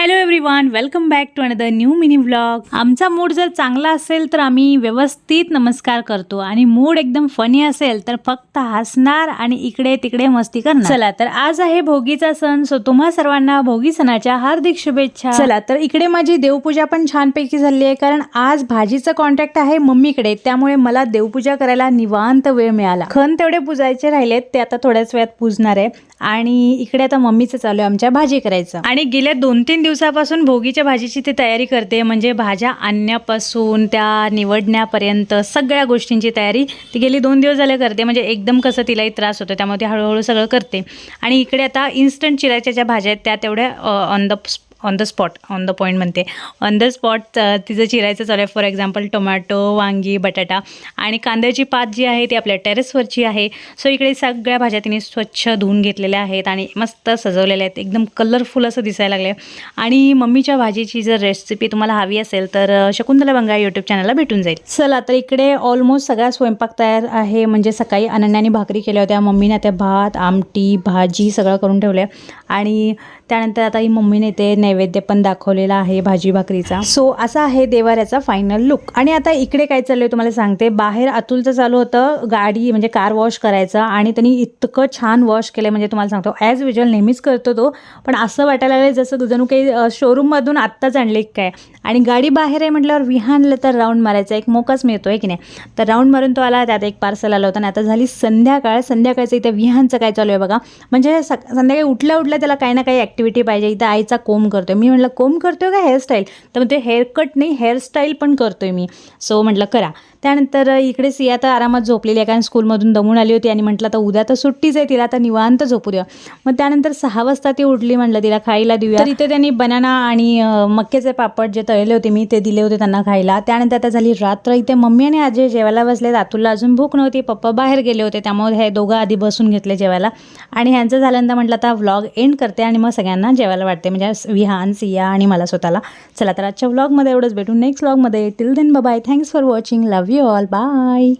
Hello everyone welcome back to another new mini vlog आमचा mood जर चांगला असेल तर आम्ही व्यवस्थित नमस्कार करतो आणि मूड एकदम फनी असेल तर फक्त हसणार आणि इकडे तिकडे मस्ती करणार. चला तर आज आहे भोगीचा सण सो तुम्हा सर्वांना भोगी सणाच्या हार्दिक शुभेच्छा. चला तर इकडे माझी देवपूजा पण छानपैकी झाली आहे कारण आज भाजीचं कॉन्टॅक्ट आहे मम्मीकडे त्यामुळे मला देवपूजा करायला निवांत वेळ मिळाला. खण तेवढे पुजायचे राहिलेत ते आता थोड्याच वेळात पुजणार आहे. आणि इकडे आता मम्मीचं चालू आहे आमच्या भाजी करायचं. आणि गेल्या दोन तीन दिवसापासून भोगीच्या भाजीची ती तयारी करते. म्हणजे भाज्या आणण्यापासून त्या निवडण्यापर्यंत सगळ्या गोष्टींची तयारी ती गेली दोन दिवस झाले करते. म्हणजे एकदम कसं तिलाही त्रास होतो त्यामुळे ती हळूहळू सगळं करते. आणि इकडे आता इन्स्टंट चिरायच्या ज्या भाज्या आहेत त्या तेवढ्या on the on the spot on the point म्हणते. ऑन द स्पॉट तिचं चिरायचं चालू आहे. फॉर एक्झाम्पल टोमॅटो वांगी बटाटा. आणि कांद्याची पात जी आहे ती आपल्या टेरेसवरची आहे. सो इकडे सगळ्या भाज्या तिने स्वच्छ धुवून घेतलेल्या आहेत आणि मस्त सजवलेल्या आहेत. एकदम कलरफुल असं दिसायला लागले आणि मम्मीच्या भाजीची जर रेसिपी तुम्हाला हवी असेल तर शकुंतला बंगा यूट्यूब चॅनलला भेटून जाईल. चला तर इकडे ऑलमोस्ट सगळा स्वयंपाक तयार आहे. म्हणजे सकाळी अनन्याने भाकरी केल्या होत्या. मम्मीने त्या भात आमटी भाजी सगळं करून ठेवलं आणि त्यानंतर आता ही मम्मीने ते नैवेद्य पण दाखवलेला आहे भाजी भाकरीचा. सो असा आहे देवाऱ्याचा फायनल लुक आणि आता इकडे काय चाललंय तुम्हाला सांगते. बाहेर अतुलचं चालू होतं गाडी म्हणजे कार वॉश करायचं आणि त्यांनी इतकं छान वॉश केलं म्हणजे तुम्हाला सांगतो ॲज युजल नेहमीच करतो तो. पण असं वाटायला लागलं जसं जणू काही शोरूममधून आत्ताच आणले काय. आणि गाडी बाहेर आहे म्हटल्यावर विहानलं तर राऊंड मारायचा. एक मोकाच मिळतो आहे की नाही? तर राऊंड मारून तो आला त्यात एक पार्सल आलं होतं. आणि आता झाली संध्याकाळ. संध्याकाळचं इथे विहानचं काय चालू आहे बघा. म्हणजे सक संध्याकाळी उठल्या उठल्या त्याला काही ना काही ॲक्टिव्हिटी पाहिजे. इथं आईचा कोम करतोय. मी म्हटलं कोंब करतोय का हेअरस्टाईल तर मग ते हेअरकट नाही हेअरस्टाईल पण करतोय मी. सो म्हटलं करा. त्यानंतर इकडे सिया तर आरामात झोपलेली आहे कारण स्कूलमधून दमून आली होती आणि म्हटलं तर उद्या तर सुट्टीच आहे तिला आता निवांत झोपू द्या मग त्यानंतर सहा वाजता ती उठली म्हटलं तिला खायला देऊया. तर इथे त्यांनी बनाना आणि अं, मक्याचे पापड जे तळले होते मी ते दिले होते त्यांना खायला. त्यानंतर आता झाली रात्र. इथे मम्मी आणि आजी जेवायला बसले अतुलला अजून भूक नव्हती. पप्पा बाहेर गेले होते. त्यामुळे हे दोघं आधी बसून घेतले जेवायला. आणि ह्यांचं झाल्यानंतर म्हटलं आता व्लॉग एंड करते आणि मग सगळ्यांना जेवायला वाटते. म्हणजे विहान सिया आणि मला स्वतःला. चला तर आजच्या व्लॉगमध्ये एवढंच भेटू. Next व्लॉगमध्ये till then bye thanks for watching love you all bye